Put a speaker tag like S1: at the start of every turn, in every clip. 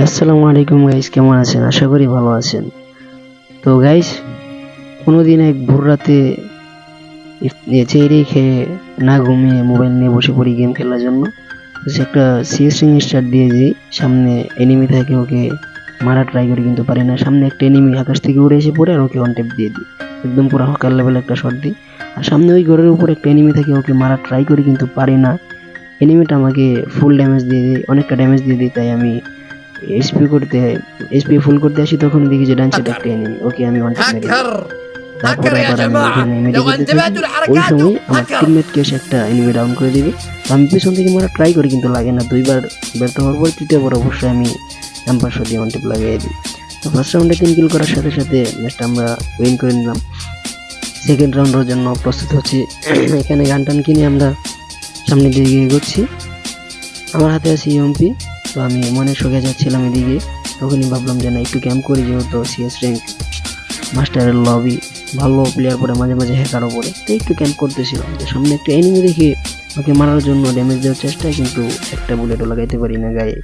S1: আসসালামু আলাইকুম গাইস কেমন আছেন? আশা করি ভালো আছেন। তো গাইস কোনোদিন এক ভোর রাতে চেয়ে খেয়ে না ঘুমিয়ে মোবাইল নিয়ে বসে পড়ি গেম খেলার জন্য একটা সিএস রিং স্টার্ট দিয়ে দিই। সামনে এনিমি থাকে, ওকে মারা ট্রাই করি, কিন্তু পারি না। সামনে একটা এনিমি আকাশ থেকে উড়ে এসে পড়ে, আর ওকে ওয়ান টেপ দিয়ে দিই। একদম পুরো হকার লেভেল একটা শট দিই। আর সামনে ওই ঘরের উপর একটা এনিমি থাকে, ওকে মারা ট্রাই করি, কিন্তু পারি না। এনিমিটা আমাকে ফুল ড্যামেজ দিয়ে দিই, অনেকটা ড্যামেজ দিয়ে দিই, তাই আমি এসপি করতে এসপি ফুল করতে আসি তখন দেখি যে ডান্সে ডাক একটা ওকে আমি ওয়ান
S2: টাইম
S1: তারপরে আবার আমি ওখানে
S2: মেরে
S1: ওই সময় আমার টিমমেট কেস একটা এনিমি ডাউন করে দিবি। আমি পিছন থেকে মারা ট্রাই করি কিন্তু লাগে না। দুইবার ব্যর্থ হওয়ার পর তৃতীয়বার অবশ্যই আমি এম্পার শো দিয়ে টিপ লাগিয়ে দিই। তো ফার্স্ট রাউন্ডে তিন কিল করার সাথে সাথে ম্যাচটা আমরা উইন করে নিলাম। সেকেন্ড রাউন্ডের জন্য প্রস্তুত হচ্ছি। এখানে গান টান কিনে আমরা সামনে গিয়ে গিয়ে ঘুরছি আমার হাতে আছে ইএমপি তো আমি মনে শোকে যাচ্ছিলাম এদিকে। তখনই ভাবলাম যে না, একটু ক্যাম্প করি যেহেতু সিএস র্যাঙ্ক মাস্টারের লবি ভালো প্লেয়ার পরে মাঝে মাঝে হ্যাকারও পড়ে তো একটু ক্যাম্প করতেছিলাম। তো সামনে একটা এনিমি দেখে ওকে মারার জন্য ড্যামেজ দেওয়ার চেষ্টায় কিন্তু একটা বুলেটও লাগাইতে পারি না গায়ে।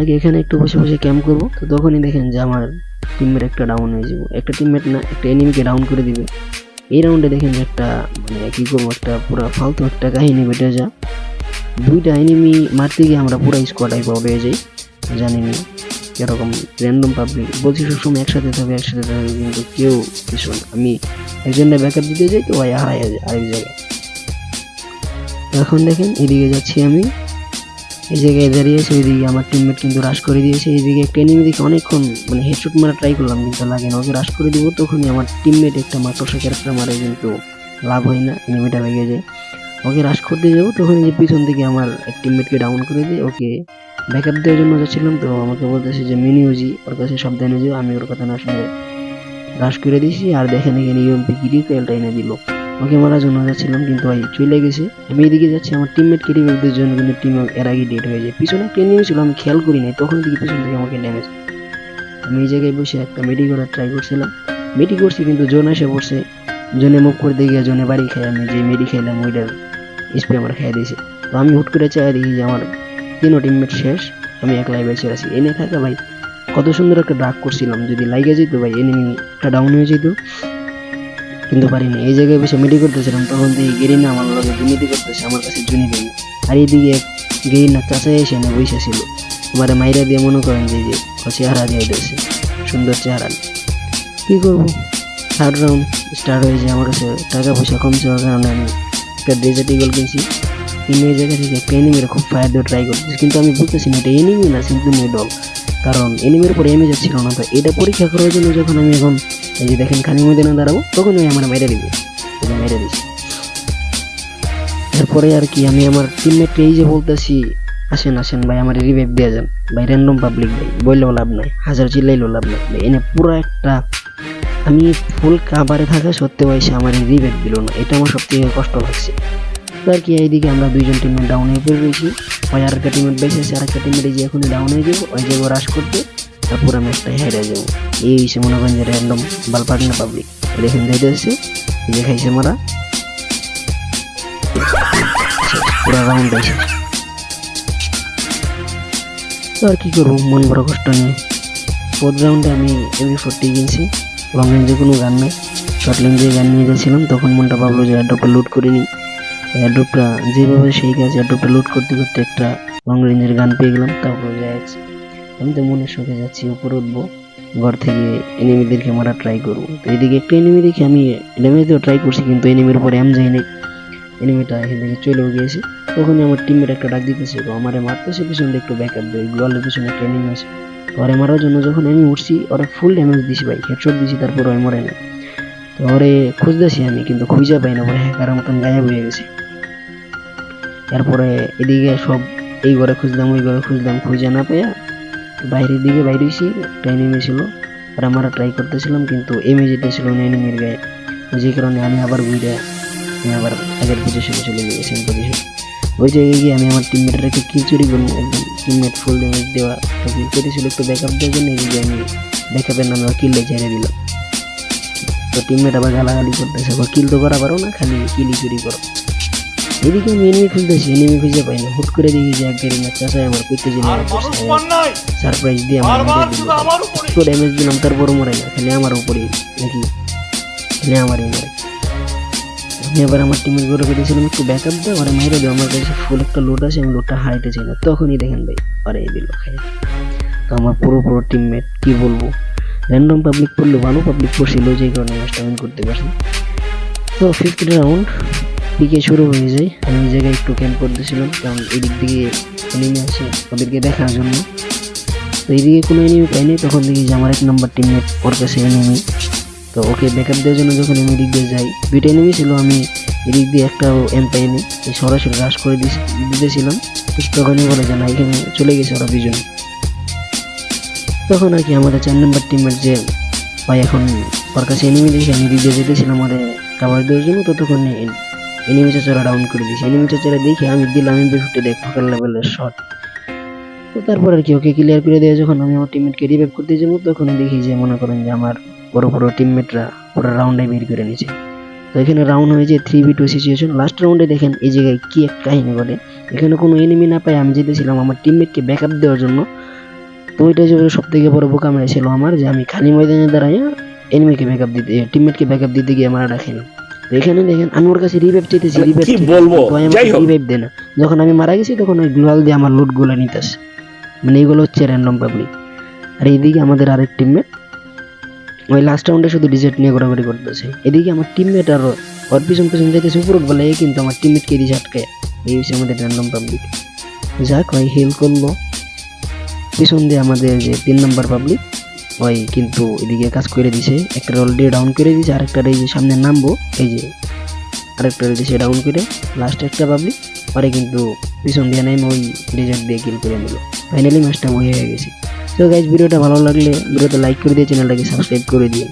S1: আগে এখানে একটু বসে বসে ক্যাম্প করব। তো তখনই দেখেন যে আমার টিমমেট একটা ডাউন হয়ে যাব। একটা টিমমেট না, একটা এনিমিকে ডাউন করে দিবে। এই রাউন্ডে দেখেন যে একটা মানে কি করব, একটা পুরো ফালতু একটা কাহিনী বেটে যা দুইটা এনিমি মারতে গিয়ে আমরা পুরো স্কোয়াড আই পাউড হয়ে যাই। জানিনি এরকম র্যান্ডম পাবলিক বলছি, সবসময় একসাথে থাকবে একসাথে থাকবে, কিন্তু কেউ কিছু না। আমি একজনের ব্যাকআপ দিতে যাই তো, ভাই, হারাই আরেক জায়গায়। এখন দেখেন, এদিকে যাচ্ছি আমি। এই জায়গায় দাঁড়িয়েছে ওইদিকে আমার টিমমেট কিন্তু রাশ করে দিয়েছে। এইদিকে একটা এনিমি দিকে অনেকক্ষণ মানে হেডশট মারা ট্রাই করলাম, কিন্তু লাগে না, ওকে রাশ করে দিব, তখনই আমার টিমমেট একটা মাকড়সা ক্যারেক্টার মারে, কিন্তু লাভ হয় না এনিমিটা ভেঙে যায়। ওকে রাশ করতে যাব তখন যে পিছন থেকে আমার এক টিমমেটকে ডাউন করে দিয়ে ওকে ব্যাকআপ দেওয়ার জন্য যাচ্ছিলাম। তো আমাকে বলতেছে যে, মিনি ইউজি ওর কাছে সাবধানে যাও, আমি ওর কথা না শুনে রাশ করে দিয়েছি। আর দেখেন এখানে ইউএমপি ক্রিটিক্যালটা এনে দিল। ওকে মারার জন্য যাচ্ছিলাম, কিন্তু ভাই চলে গেছে। আমি এদিকে যাচ্ছি, আমার টিমমেট ক্রিটিক্যালদের জন্য, কিন্তু টিম এর আগে ডেট হয়ে যায়। পিছনে এনিমি ছিল, আমি খেয়াল করি নাই, তখন থেকে পিছন থেকে আমাকে ড্যামেজ আমি এই জায়গায় বসে একটা মেডি করার ট্রাই করছিলাম। মেডি করছি, কিন্তু জোন এসে পড়ছে। জোনে মুভ করতে গিয়ে জোনে বাড়ি খাই, আমি যে মেডি খাইলাম ওইটার স্প্রে আমার খাইয়ে দিয়েছে। তো আমি হুট করে চাই দেখি যে আমার তিনও টিমমেট শেষ, আমি একলাই বেঁচে আছি। এনে থাকা ভাই, কত সুন্দর একটা ডাক করছিলাম। যদি লাইগে যেত ভাই এনিমিটা ডাউন হয়ে যেত। কিন্তু পারিনি। এই জায়গায় বসে মিডি করতেছিলাম, তখন দেখি গেরিনা আমার লগে দুর্নীতি করতেছে, আমার কাছে জুনি দেয়নি আর এইদিকে গেরিনা চাচা এসে এনে বসে ছিল। আমার মাইরা দিয়ে মনে করেন যে যে চেহারা দিয়ে দিয়েছে। সুন্দর চেহারা। কি করব? থার্ড রাউন্ড স্টার্ট হয়েছে। আমার কাছে টাকা পয়সা কম ছিল কারণে আমি একটা ডেজার্ট ইগল কিনছি কিনে এই জায়গা থেকে একটা এনিমির খুব ফায়ার দিয়ে ট্রাই করতেছি। কিন্তু আমি বুঝতেছি না, এটা এনিমি না সিম্পলি ডল কারণ এনিমির উপরে এমে যাচ্ছিল না, তো এটা পরীক্ষা করার জন্য যখন আমি এখন, এই যে দেখেন খালি মধ্যে না দাঁড়াবো তখন ওই আমার মেরে দিবে। এটা মেরে দিছি। এরপরে আর কি, আমি আমার টিমমেটকে এই যে বলতেছি, আসেন আসেন, ভাই, আমার রিভাইভ দেওয়া যান। ভাই র্যান্ডম পাবলিক ভাই, বললেও লাভ নাই, হাজার চিল্লাইলেও লাভ নাই। এনে পুরো একটা আমি ফুল কাভারে থাকা সত্যি ভাই সে আমার রিভাইভ দিল না এটা আমার সব থেকে কষ্ট লাগছে। আর কি, এইদিকে আমরা দুইজন টিমমেট ডাউন হয়ে পড়ে রয়েছি। ওই আর একটা টিমমেট আছে আর একটা টিমমেট এই যে এখন ডাউন হয়ে যাব। ওই জায়গায় রাশ করতে, তারপর আমি একটা হেরে যাব। এই হচ্ছে মনে করেন যে র্যান্ডম বালপাটনা পাবলিক দেখেন যাইতে আসছে এই যে খাইছে মারা। পুরো রাউন্ড আছে তো আর কি করব, মন বড় কষ্ট নিয়ে। ফোর্থ রাউন্ডে আমি এমনি ফোরটি কিনছি। লং রেঞ্জে কোনো গান নাই শর্ট রেঞ্জে গান নিয়ে যাচ্ছিলাম তখন মনটা ভাবলো যে অ্যাড্রপটা লুট করে নিই। অ্যাড্রপটা যেভাবে সেই কাজ অ্যাড্রপটা লুট করতে করতে একটা লং রেঞ্জের গান পেয়ে গেলাম, তারপরে যাচ্ছি আমি তো মনের শখে যাচ্ছি, উপরে উঠবো, ঘর থেকে এনিমিদেরকে মারা ট্রাই করব। তো এদিকে একটা এনিমি দেখে আমি ড্যামেজ দেওয়া ট্রাই করছি, কিন্তু এনিমির উপরে এম যায়নি এনিমিটা এখান থেকে চলেও গিয়েছে। তখনই আমার টিমের একটা ডাক দিতেছে তো আমারে মারতেছে, পিছনে একটু ব্যাকআপ দেয় গোয়ালের পিছনে একটা এনিমি আছে। ওরে মারার জন্য যখন আমি উঠছি, ওরা ফুল ড্যামেজ দিছি ভাই হেডশট দিছি, তারপর ওই মরে না তো ওরে খুঁজতেছি আমি, কিন্তু খুঁজে পাই না পরে হ্যাকারের মতন গায়েব হয়ে গেছে। এরপরে এদিকে সব এই ঘরে খুঁজলাম ওই ঘরে খুঁজলাম খুঁজে না পেয়ে বাইরের দিকে বাইরে হয়েছি একটা এনিমি ছিল। আর আমরা ট্রাই করতেছিলাম, কিন্তু এমে যেতেছিল না এনিমির গায়ে। যে কারণে আমি আবার ঘুরে, আমি আবার আগের পজিশনে চলে গিয়ে সেম পজিশন ওই জায়গায় গিয়ে আমি আমার টিমমেটের একটা কিল চুরি একদম টিমমেট ফুল ড্যামেজ দেওয়া। কিল করেছিল একটু ব্যাকআপ দেওয়ার জন্য এদিকে আমি ব্যাকআপের নামে কিললে ছেড়ে দিলাম। তো টিমমেট আবার গালাগালি করতেছে কিল তো করা পারো না খালি কিলি চুরি করো। এদিকে আমি এনিমি খুঁজতেছি এনিমি খুঁজে পাই না। হুট করে দেখি যে এক গাড়ি ম্যাচ চাষায় আমার পিঠে জেলে সারপ্রাইজ দিয়ে আমার তো ড্যামেজ দিলাম তারপর মরে না খালি আমার উপরেই নাকি? খালি আমারই মরে। আমি এবার আমার টিমের গরু কেটেছিলাম একটু ব্যাকআপ দাও আর মেরে দিও আমার কাছে ফুল একটা লোড আছে আমি লোডটা চাই না। তখনই দেখেন ভাই আরে এই দিল খাই তো আমার পুরো পুরো টিমমেট কি বলব? র্যান্ডম পাবলিক পড়লে ভালো পাবলিক পড়ছিল যে কারণে ম্যাচটা উইন করতে পারছি তো ফিফথ রাউন্ড পিকে শুরু হয়ে যায়। আমি এই জায়গায় একটু ক্যাম্প করতেছিলাম, কারণ এদিক দিকে এনিমি আছে, ওদেরকে দেখার জন্য। তো এইদিকে কোনো এনিমি পাইনি, তখন দেখি যে আমার এক নম্বর টিমমেট ওর কাছে এনিমি তো ওকে ব্যাকআপ দেওয়ার জন্য যখন আমি এদিক দিয়ে যাই দুইটা এনিমি ছিল আমি এদিক দিয়ে একটা এম পাইনি। সরাসরি রাশ করে দিতেছিলাম। তখনই বলে যে না, এখানে চলে গেছে ওরা দুজনে। তখন আর কি আমাদের চার নম্বর টিমের যে ভাই এখন ওর কাছে এনিমি দেখে আমি দিয়ে যেতেছিলাম আমাদের কাভার দেওয়ার জন্য ততক্ষণ এনিমি চাচারা ডাউন করে দিয়েছে। এনিমি চাচারা দেখে আমি দিলাম আমি বেফুটে দেখ ফাঁকার লেভেলের শট তো তারপর আর কি ওকে ক্লিয়ার করে দেওয়া, যখন আমি আমার টিমমেটকে রিভাইভ করতে যাব, তখন দেখি যে মনে করেন যে আমার বড় বড় টিমমেটরা পুরো রাউন্ডে বের করে নিয়েছে। তো এখানে রাউন্ড হয়েছে three v two situation last রাউন্ডে দেখেন এই জায়গায় কি এক কাহিনী বলে। এখানে কোনো এনিমি না পাই আমি যেতেছিলাম আমার টিমমেটকে ব্যাকআপ দেওয়ার জন্য। তো ওইটা যে সব থেকে বড় বোকামেরা ছিল আমার যে আমি খালি ময়দানে দাঁড়াইয়া এনিমিকে ব্যাকআপ দিতে টিমমেটকে ব্যাকআপ দিতে গিয়ে আমার রাখেনি। তো এখানে দেখেন আমি ওর কাছে রিভাইভ চেয়েছি রিভাইভ
S2: কি বলব?
S1: রিভাইভ দেয় না। যখন আমি মারা গেছি তখন ওই গ্লোয়াল দিয়ে আমার লুটগুলো নিতেছে মানে এগুলো হচ্ছে র্যান্ডম পাবলিক আর এইদিকে আমাদের আরেক টিমমেট ওই লাস্ট রাউন্ডে শুধু ডিজেট নিয়ে ঘোরাঘুরি করতেছে। এদিকে আমার টিমমেট আর ওর পিছন পিছন যাইতেছে, উপর বলে কিন্তু আমার টিমমেটকে এদিকে আটকায় এই হচ্ছে আমাদের র্যান্ডম পাবলিক যাক ভাই হেল করল। পিছন দিয়ে আমাদের যে তিন নম্বর পাবলিক ওই কিন্তু এদিকে কাজ করে দিছে। একটা অলরেডি ডাউন করে দিয়েছে আরেকটা এই যে সামনে নামবো, এই যে আরেকটা দিছে ডাউন করে লাস্ট একটা পাবলিক পরে কিন্তু পিছন দিয়ে নেমে ওই রেজাল্ট দিয়ে কিল করে নিল। ফাইনালি ম্যাচটা ওই হয়ে গেছে। তো গাইজ ভিডিওটা ভালো লাগলে ভিডিওতে লাইক করে দিয়ে চ্যানেলটাকে সাবস্ক্রাইব করে দিয়ে